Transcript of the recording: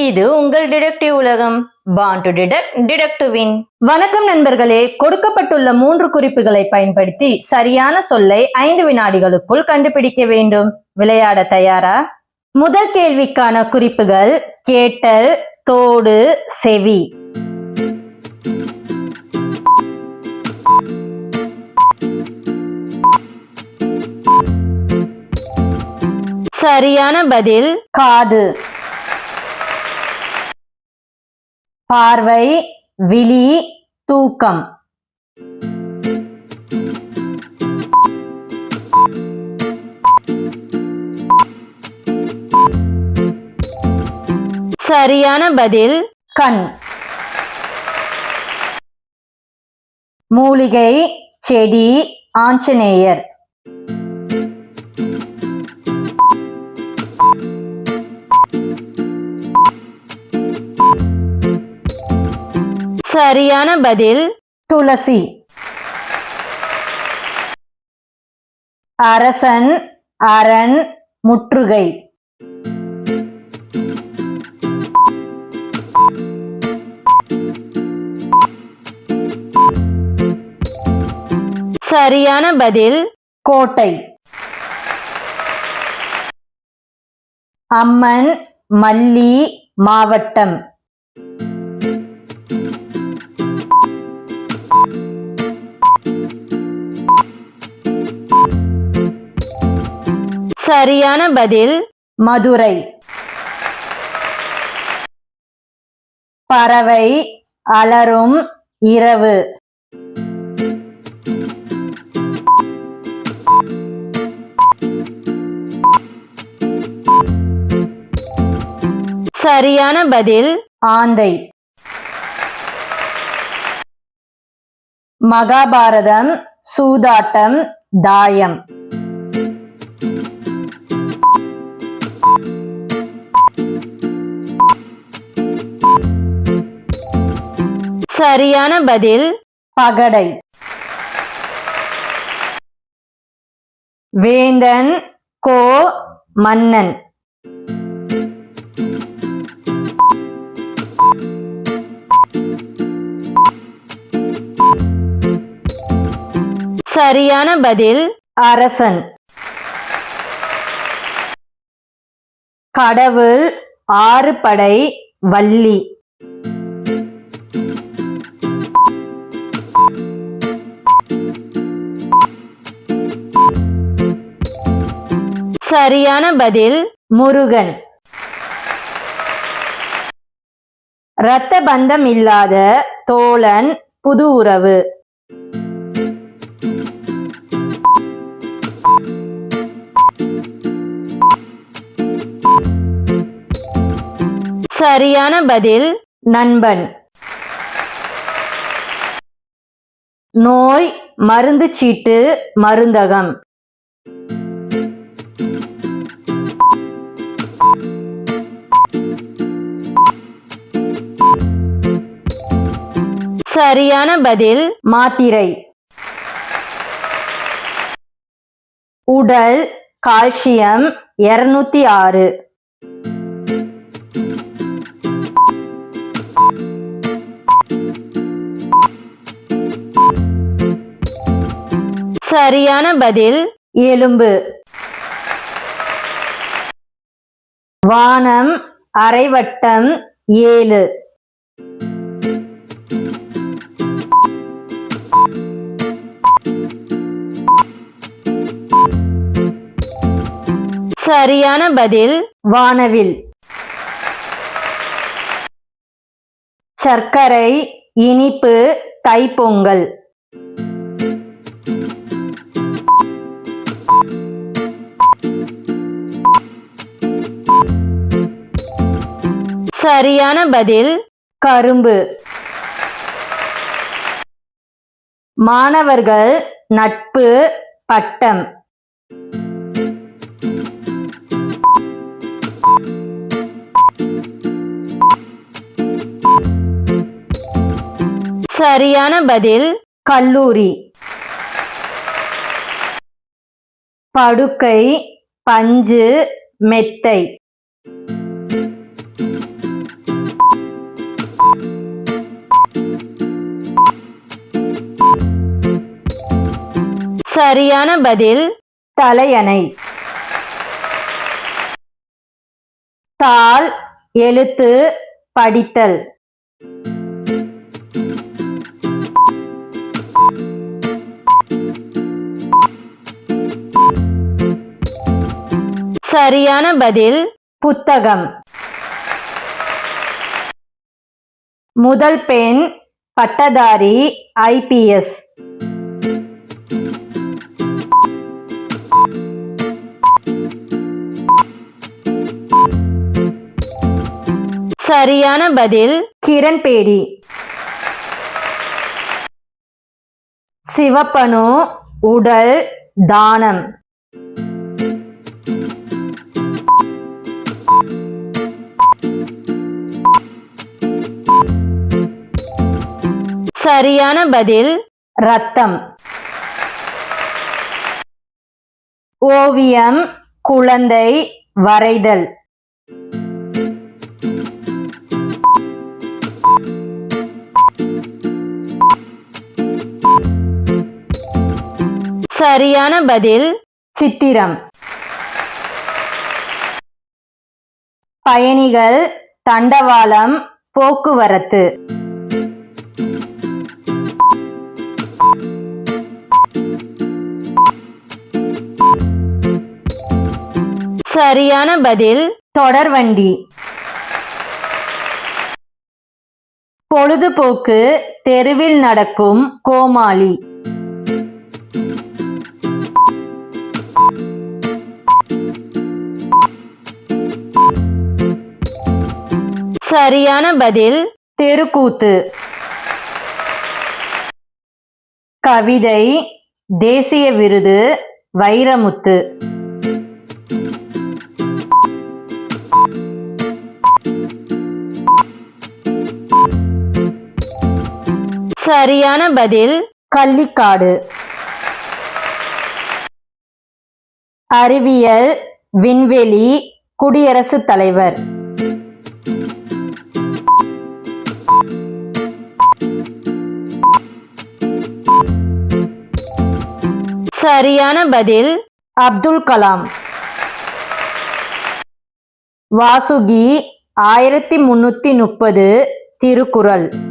இது உங்கள் டிடெக்டிவ் உலகம். பாண்ட் டு டிடெக்ட் டிடெக்டிவின் வணக்கம் நண்பர்களே. கொடுக்கப்பட்டுள்ள மூன்று குறிப்புகளை பயன்படுத்தி சரியான சொல்லை ஐந்து வினாடிகளுக்குள் கண்டுபிடிக்க வேண்டும். விளையாட தயாரா? முதல் கேள்விக்கான குறிப்புகள் கேட்டல் தோடு செவி. சரியான பதில் காது. பார்வை விழி தூக்கம். சரியான பதில் கண். மூலிகை செடி ஆஞ்சநேயர். சரியான பதில் துளசி. அரசன் அரண் முற்றுகை. சரியான பதில் கோட்டை. அம்மன் மல்லி மாவட்டம். சரியான பதில் மதுரை. பறவை அலரும் இரவு. சரியான பதில் ஆந்தை. மகாபாரதம் சூதாட்டம் தாயம். சரியான பதில் பகடை. வேந்தன் கோ மன்னன். சரியான பதில் அரசன். கடவுள் ஆறு படை வள்ளி. சரியான பதில் முருகன். இரத்த பந்தம் இல்லாத தோழன் புது உறவு. சரியான பதில் நண்பன். நோய் மருந்து சீட்டு மருந்தகம். சரியான பதில் மாத்திரை. உடல் கால்சியம் இருநூத்தி ஆறு. சரியான பதில் எலும்பு. வானம் அரைவட்டம் ஏழு. சரியான பதில் வானவில். சர்க்கரை இனிப்பு தைப்பொங்கல். சரியான பதில் கரும்பு. மாணவர்கள் நட்பு பட்டம். சரியான பதில் கல்லூரி. படுக்கை பஞ்சு மெத்தை. சரியான பதில் தலையணை. தாள் எழுத்து படித்தல். சரியான பதில் புத்தகம். முதல் பெண் பட்டதாரி ஐபிஎஸ் சரியான பதில் கிரண்பேடி. சிவப்பனு உடல் தானம். சரியான பதில் ரத்தம் ஓவியம் குழந்தை வரைதல். சரியான பதில் சித்திரம். பயணிகள் தண்டவாளம் போக்குவரத்து. சரியான பதில் தொடர்வண்டி பொழுதுபோக்கு தெருவில் நடக்கும் கோமாளி. சரியான பதில் தெருக்கூத்து. கவிதை தேசிய விருது வைரமுத்து. சரியான பதில் கள்ளிக்காடு. அறிவியல் விண்வெளி குடியரசுத் தலைவர். சரியான பதில் அப்துல் கலாம். வாசுகி ஆயிரத்தி முன்னூத்தி முப்பது திருக்குறள்.